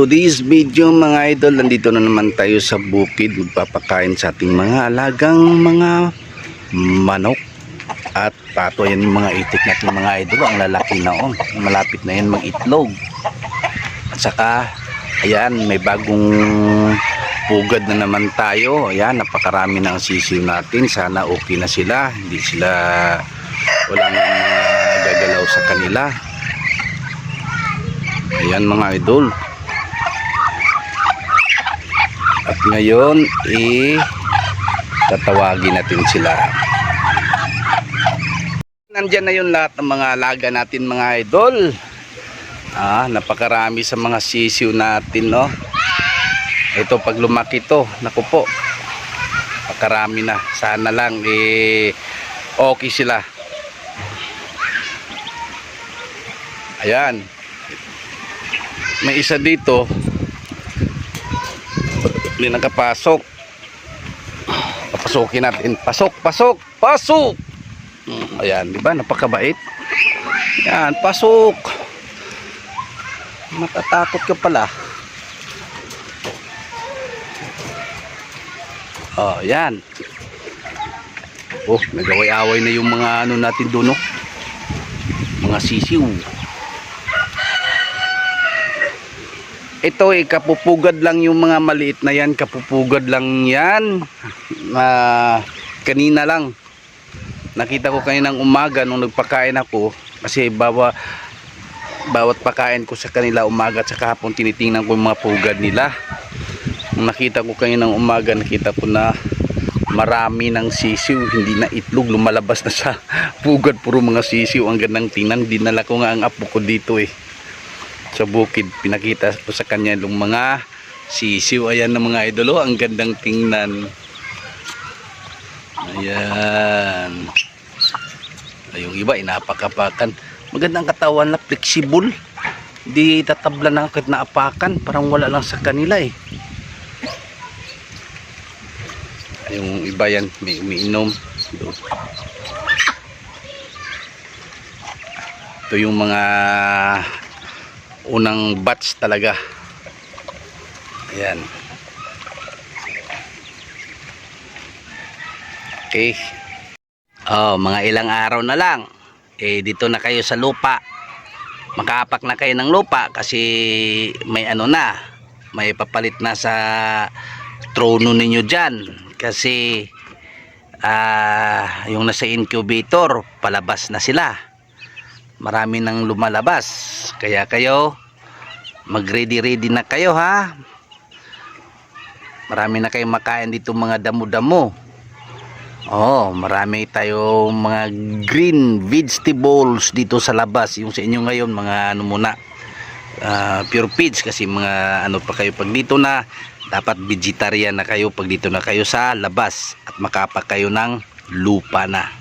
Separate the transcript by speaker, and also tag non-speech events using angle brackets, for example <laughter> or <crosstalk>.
Speaker 1: Today's video mga idol, nandito na naman tayo sa bukid. Magpapakain sa ating mga alagang mga manok at pato. Yan yung mga itik natin mga idol, ang lalaki na on malapit na yan mag-itlog at saka ayan may bagong pugad na naman tayo. Ayan napakarami na ang sisiw natin. Sana okay na sila. Hindi sila walang mga gagalaw sa kanila. Ayan mga idol at ngayon eh tatawagin natin sila. Nandyan na yun lahat ng mga alaga natin mga idol. Ah, napakarami sa mga sisiw natin no? Ito pag lumaki to naku po. Napakarami na. Sana lang eh okay sila. Ayan. May isa dito hindi nakapasok. Papasukin natin. Pasok pasok pasok! Mm, ayan di ba? Napakabait. Yan pasok! Matatakot ka pala. Oh yan oh nagaway-away na yung mga ano natin doon no? Mga sisiw ito eh kapupugad lang yung mga maliit na yan. Kapupugad lang yan. Ah, kanina lang. Nakita ko kaninang umaga nung nagpakain ako. Kasi bawa bawat pakain ko sa kanila umaga at saka hapon tinitingnan ko yung mga pugad nila. Nung nakita ko kaninang umaga nakita ko na marami ng sisiw. Hindi na itlog lumalabas na sa <laughs> pugad. Puro mga sisiw ang gandang tingnan. Dinala ko nga ang apo ko dito eh sa bukid pinakita ko sa kanya yung mga sisiw. Ayan ng mga idolo ang gandang tingnan. Ayan. Ay, yung iba inapakapakan magandang katawan na flexible. Di tatabla na kahit naapakan parang wala lang sa kanila eh. Yung iba yan may umiinom. Doon. ito yung mga unang batch talaga. Ayan. Okay. Oh mga ilang araw na lang. Eh dito na kayo sa lupa. Makapak na kayo ng lupa kasi may ano na may papalit na sa trono ninyo dyan. Kasi ah yung nasa incubator palabas na sila marami nang lumalabas. Kaya kayo mag ready ready na kayo ha? Marami na kayong makain dito mga damo-damo. Oh, marami tayong mga green vegetables dito sa labas. Yung sa inyo ngayon, mga ano muna, ah, pure feeds. Kasi mga ano pa kayo pag dito na, dapat vegetarian na kayo. Pag dito na kayo sa labas at makapak kayo ng lupa na.